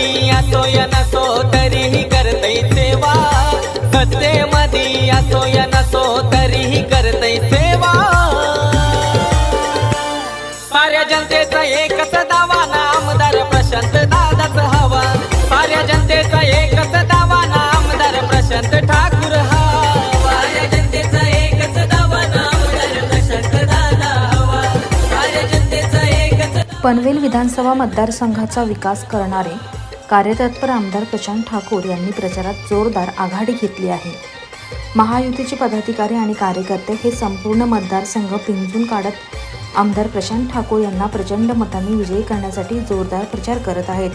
मधी असो या नसो तरीही करतय सेवा. सत्ते मदी असो या नसो तरीही करतय सेवा. साऱ्या जनतेचा एकच दावा ना प्रशांत दादाच हवा. साऱ्या जनतेचा एकच दावा ना प्रशांत ठाकूर हवा. साऱ्या पनवेल विधानसभा मतदारसंघाचा विकास करणारे कार्यतत्पर आमदार प्रशांत ठाकूर यांनी प्रचारात जोरदार आघाडी घेतली आहे. महायुतीचे पदाधिकारी आणि कार्यकर्ते हे संपूर्ण मतदारसंघ पिंजून काढत आमदार प्रशांत ठाकूर यांना प्रचंड मतांनी विजयी करण्यासाठी जोरदार प्रचार करत आहेत.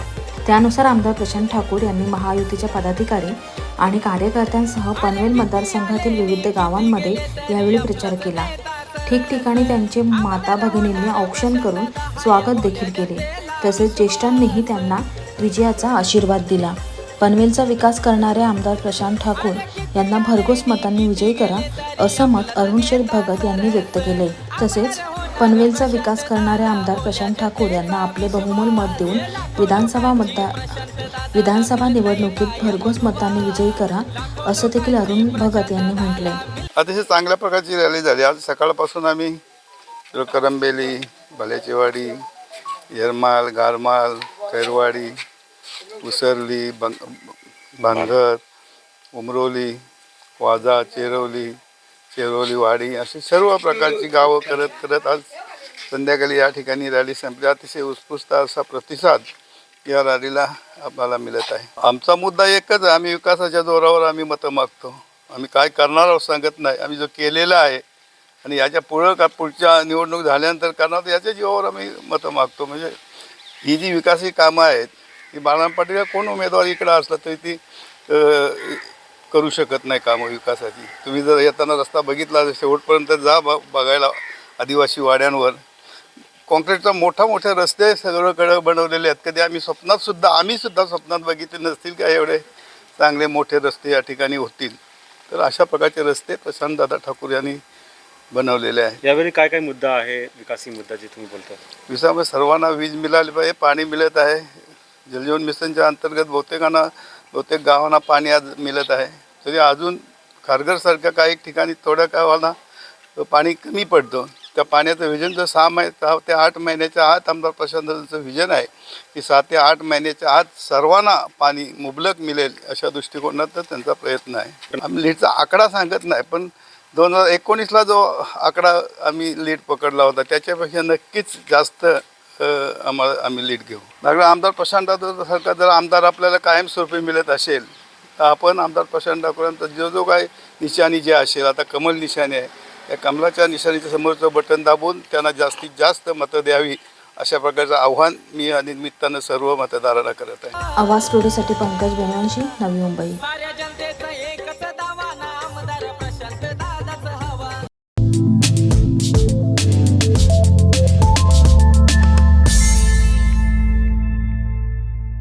त्यानुसार आमदार प्रशांत ठाकूर यांनी महायुतीच्या पदाधिकारी आणि कार्यकर्त्यांसह पनवेल मतदारसंघातील विविध गावांमध्ये यावेळी प्रचार केला. ठिकठिकाणी त्यांचे माता भगिनींनी औक्षण करून स्वागत देखील केले. तसेच ज्येष्ठांनीही त्यांना विजयाचा आशीर्वाद दिला. पनवेलचा विकास करणारे आमदार प्रशांत ठाकूर यांना भरघोस मतांनी विजयी करा असं मत अरुण शेठ भगत यांनी व्यक्त केले तसेच पनवेलचा विकास करणारे आमदार प्रशांत ठाकूर यांना आपले बहुमोल मत देऊन विधानसभा मतदार विधानसभा निवडणुकीत भरघोस मतांनी विजयी करा असं देखील अरुण भगत यांनी म्हटले अतिशय चांगल्या प्रकारची रॅली झाली. आज सकाळपासून आम्ही करंबेली भल्याचेवाडी येरमाल गारमाल खैरवाडी उसरली बंग भांगर उमरोली वाजा चेरवली चेरवलीवाडी अशी सर्व प्रकारची गावं करत करत आज संध्याकाळी या ठिकाणी रॅली संपली. अतिशय उत्स्फूर्त असा प्रतिसाद या रॅलीला आम्हाला मिळत आहे. आमचा मुद्दा एकच आहे आम्ही विकासाच्या जोरावर आम्ही मतं मागतो. आम्ही काय करणार आहोत सांगत नाही. आम्ही जो केलेला आहे आणि याच्या पुढं का पुढच्या निवडणूक झाल्यानंतर करणार याच्या जीवावर आम्ही मतं मागतो. म्हणजे ही जी विकासी कामं आहेत ही बाळाराम पाटील कोण उमेदवार इकडं असला तरी ती करू शकत नाही कामं विकासाची. तुम्ही जर येताना रस्ता बघितला तर शेवटपर्यंत जा ब बघायला आदिवासी वाड्यांवर. कॉन्क्रीटचा मोठा मोठे रस्ते सगळीकडे बनवलेले आहेत. कधी आम्ही स्वप्नात सुद्धा आम्ही सुद्धा स्वप्नात बघितले नसतील का एवढे चांगले मोठे रस्ते या ठिकाणी होतील? तर अशा प्रकारचे रस्ते प्रशांतदादा ठाकूर यांनी बनवलेले आहे. यावेळी काय काय मुद्दा आहे विकासी मुद्दा जे तुम्ही बोलता विसामध्ये सर्वांना वीज मिळाली पाहिजे पाणी मिळत आहे. जलजीवन मिशनच्या अंतर्गत बहुतेकांना बहुतेक गावांना पाणी आज मिळत आहे. तरी अजून खारघरसारख्या काही ठिकाणी थोड्या गावांना पाणी कमी पडतं. त्या पाण्याचं व्हिजन जर सहा महिने सहा ते आठ महिन्याच्या आत आमदार प्रशांतचं व्हिजन आहे की सात ते आठ महिन्याच्या आत सर्वांना पाणी मुबलक मिळेल अशा दृष्टिकोनात त्यांचा प्रयत्न आहे. आम्ही लीडचा आकडा सांगत नाही पण दोन हजार एकोणीसला जो आकडा आम्ही लीड पकडला होता त्याच्यापेक्षा नक्कीच जास्त आम्हाला आम्ही लीड घेऊ. लागलं आमदार प्रशांत सारखा जर आमदार आपल्याला कायमस्वरूपी मिळत असेल तर आपण आमदार प्रशांत ठाकूरांचा जो जो काय निशाणी जे असेल आता कमल निशाणी आहे या कमलाच्या निशाणीच्या समोरचं बटन दाबून त्यांना जास्तीत जास्त मतं द्यावी अशा प्रकारचं आव्हान मी या निमित्तानं सर्व मतदारांना करत आहे. आवाज स्टोरीसाठी पंकज बेनवंशी नवी मुंबई.